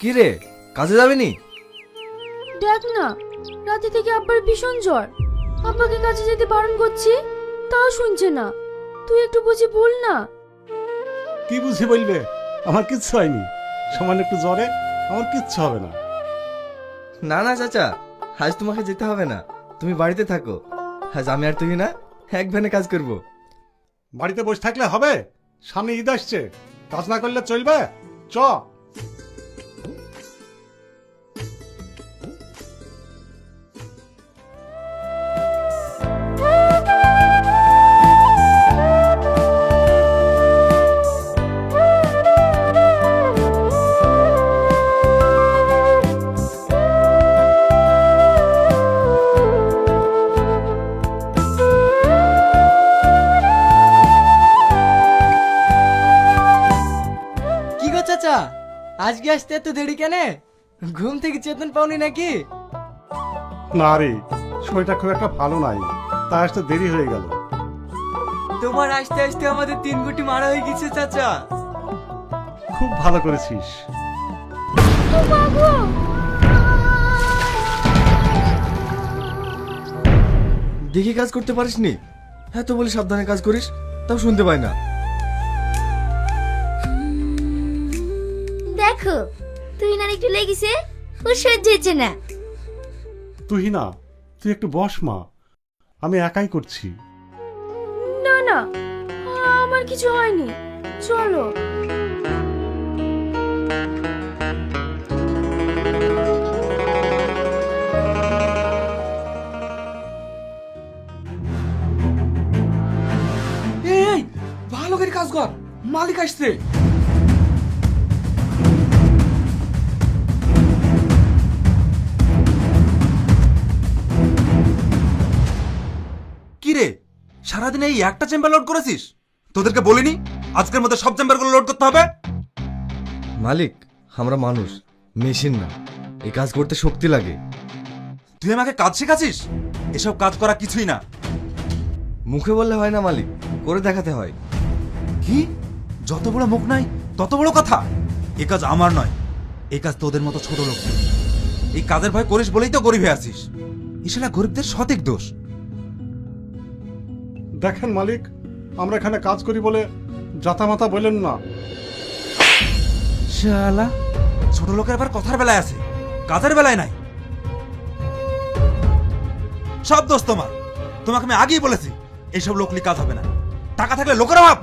কি রে কাজে যাবি নি দেখ না রাতে থেকে আব্বার ভীষণ জ্বর। আব্বাকে কাজে যেতে বারণ করছি তাও শুনছে না। তুই একটু বুঝি বল না। কি বুঝি বলবে? আমার কিচ্ছু হয়নি। সামান্য একটু জ্বরে আমার কিচ্ছু হবে না। না না চাচা আজ তোমাকে যেতে হবে না। তুমি বাড়িতে থাকো। আজ আমি আর তুমি না এক ভ্যানে কাজ করব। বাড়িতে বসে থাকলে হবে? সামনে ঈদ আসছে। কাজ না করলে চলবে? চ। আসতে এত দেরি কেন? ঘুম থেকে চেতন পাওনি নাকি? না রে শরীরটা খুব একটা ভালো নাই তাই আসতে দেরি হয়ে গেল। তোমার আসতে আসতে আমাদের তিন গুটি মারা হয়ে গেছে চাচা। খুব ভালো করেছিস। দেখি কাজ করতে পারিস নি হ্যাঁ তো বলি সাবধানে কাজ করিস তাও শুনতে পাই না। দেখো তুই না একটু লেগেছে ও সহ্য হচ্ছে না। তুই না তুই একটু বস মা আমি একাই করছি। না না আমার কিছু হয়নি চলো। এই ভালো করে কাজ কর মালিক আসছে। সারাদিন এই একটা চেম্বার লোড করেছিস? তোদেরকে বলিনি? আজকের মধ্যে সব চেম্বারগুলো লোড করতে হবে? মালিক আমরা মানুষ মেশিন না। এই কাজ করতে শক্তি লাগে। তুই আমাকে কাজ শেখাছিস এসব কাজ করা কিছুই না। মুখে বললে হয় না মালিক করে দেখাতে হয়। কি? যত বড় মুখ নাই তত বড় কথা? এ কাজ আমার নয়। এ কাজ তোদের মতো ছোট লোক। এই কাজের ভয় করিস বলেই তো গরিব হয়ে আছিস। ইসলা গরিবদের সঠিক দোষ। দেখেন মালিক আমরা এখানে কাজ করি বলে জাতামাতা বলেন না। শালা ছোট লোকের আবার কথার বেলায় আছে কাজের বেলায় নাই। সব দোষ তোমার তোমাকে আমি আগেই বলেছি এইসব লোকলি কাজ হবে না। টাকা থাকলে লোকের অভাব।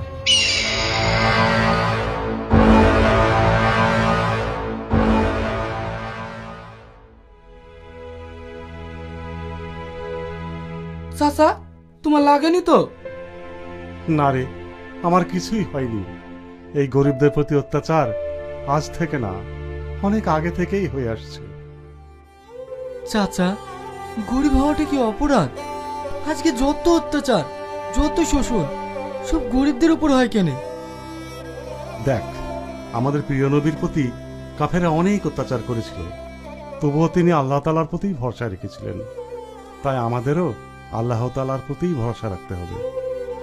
চাচা তোমার লাগেনি তো? না রে আমার কিছুই হয়নি। এই গরিবদের প্রতি অত্যাচার আজ থেকে না অনেক আগে থেকেই হয়ে আসছে। চাচা গরিব হওয়াটা কি অপরাধ? আজকে যত অত্যাচার যত শোষণ সব গরিবদের উপর হয় কেন? দেখ আমাদের প্রিয় নবীর প্রতি কাফেরা অনেক অত্যাচার করেছিল। তবুও তিনি আল্লাহ তালার প্রতিই ভরসা রেখেছিলেন। তাই আমাদেরও আল্লাহ তালার প্রতিই ভরসা রাখতে হবে।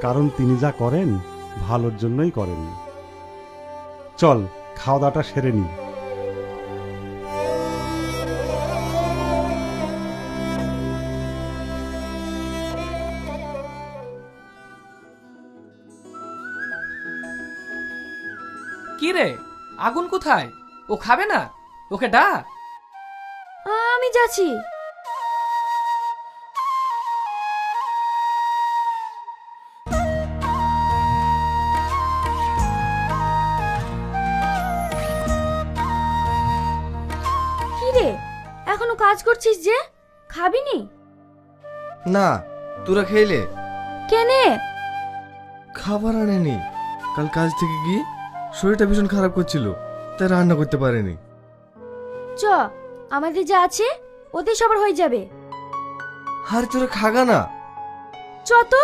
কারণ তিনি যা করেন ভালোর জন্যই করেন। চল খাওয়া দাওয়াটা সেরে নিই কি রে? আগুন কোথায়? ও খাবে না? ওকে ডা আমি যাচ্ছি। কাজ করছিস যে? খাবিনি? না তোরা খেলে কেনে? খাবার আনেনি। কাল কাজ থেকে গিয়ে শরীরটা ভীষণ খারাপ করছিল তাই রান্না করতে পারেনি। চ আমাদের যা আছে ওতে সবার হয়ে যাবে। আর তোরা খাগা না। চ তো।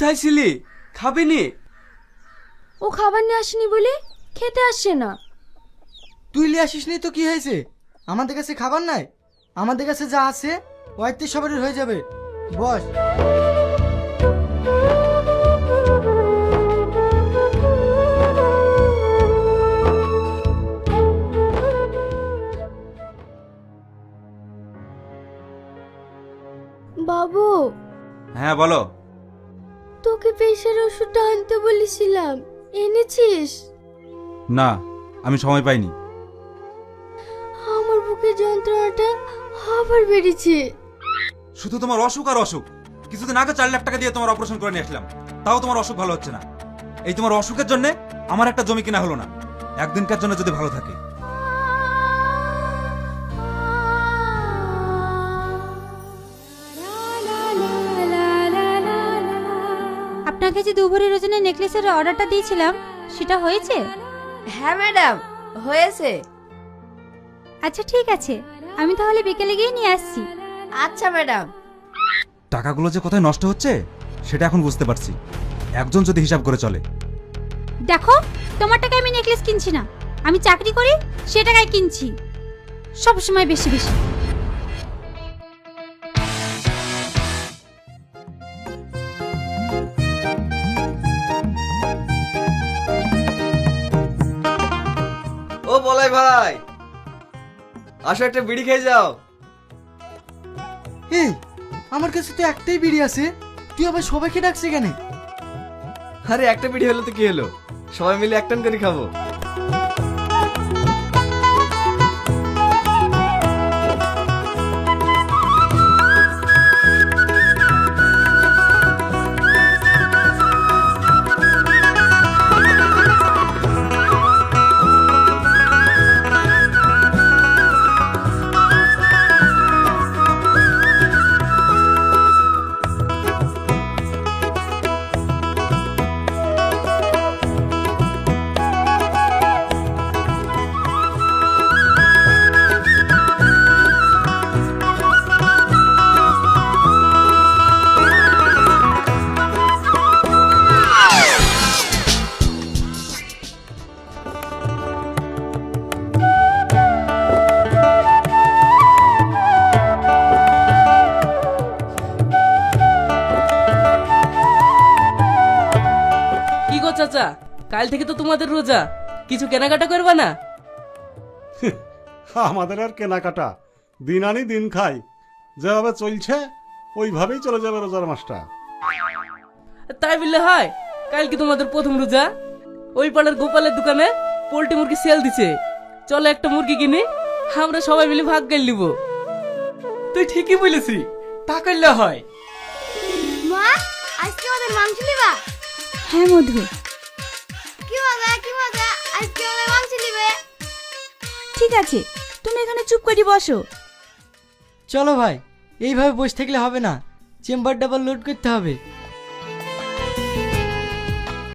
কোথায় ছিলি? খাবিনি? ও খাবার নিয়ে আসেনি বলে খেতে আসছে না। তুই লিয়ে আসিস নি তো কি হয়েছে? আমাদের কাছে খাবার নাই। আমাদের কাছে যা আছে ওয়াইতে সবারই হয়ে যাবে। বস। বাবু। হ্যাঁ বলো। তোকে প্রেশার ওষুধটা আনতে বলেছিলাম। এনেছিস? না আমি সময় পাইনি। আমার বুকের যন্ত্রণাটা আবার বেড়েছে। শুধু তোমার অসুখ আর অসুখ। কিছুদিন আগে চার লাখ টাকা দিয়ে তোমার অপারেশন করে নিয়ে আসলাম। তাও তোমার অসুখ ভালো হচ্ছে না। এই তোমার অসুখের জন্য আমার একটা জমি কিনা হলো না। একদিনকার জন্য যদি ভালো থাকে। আপনাকে যে দুভরি ওজনের নেকলেসের অর্ডারটা দিয়েছিলাম সেটা হয়েছে? হ্যাঁ ম্যাডাম হয়েছে। আচ্ছা ঠিক আছে। আমি তাহলে বিকেলে গিয়ে নিয়ে আসছি। আচ্ছা ম্যাডাম। টাকাগুলো যে কোথায় নষ্ট হচ্ছে সেটা এখন বুঝতে পারছি। একজন যদি হিসাব করে চলে। দেখো তোমার টাকায় আমি নেকলেস কিনছি না। আমি চাকরি করি সে টাকায় কিনছি। সব সময় বেশি বেশি। ও ভাই। আসো একটা বিড়ি খেয়ে যাও। এই আমার কাছে তো একটাই বিড়ি আছে। তুই আবার সবাইকে ডাকছে কেন? আরে একটা বিড়ি হলো তো কি হলো? সবাই মিলে একটান করে খাব। চাচা কাল থেকে তো তোমাদের রোজা কিছু কেনাকাটা করবা না? আমাদের আর কেনাকাটা দিন আনি দিন খাই যেভাবে চলছে ওইভাবেই চলে যাবে রোজার মাসটা। তাই বললে হয় কাল কি তোমাদের প্রথম রোজা? ওই পাড়ার গোপালের দোকানে পোল্ট্রি মুরগি সেল দিছে। চলো একটা মুরগি কিনে আমরা সবাই মিলে ভাগ করে নিব। তুই ঠিকই বলেছি তা করলে হয়। মা আজকে আমাদের মাংস নিবা? হ্যাঁ মধু। কি মজা কি মজা? আজকে আমাদের মাংস নিবে। ঠিক আছে তুমি এখানে চুপ করে বসো। চলো ভাই এইভাবে বসে থাকলে হবে না। চেম্বার ডাবল লোড করতে হবে।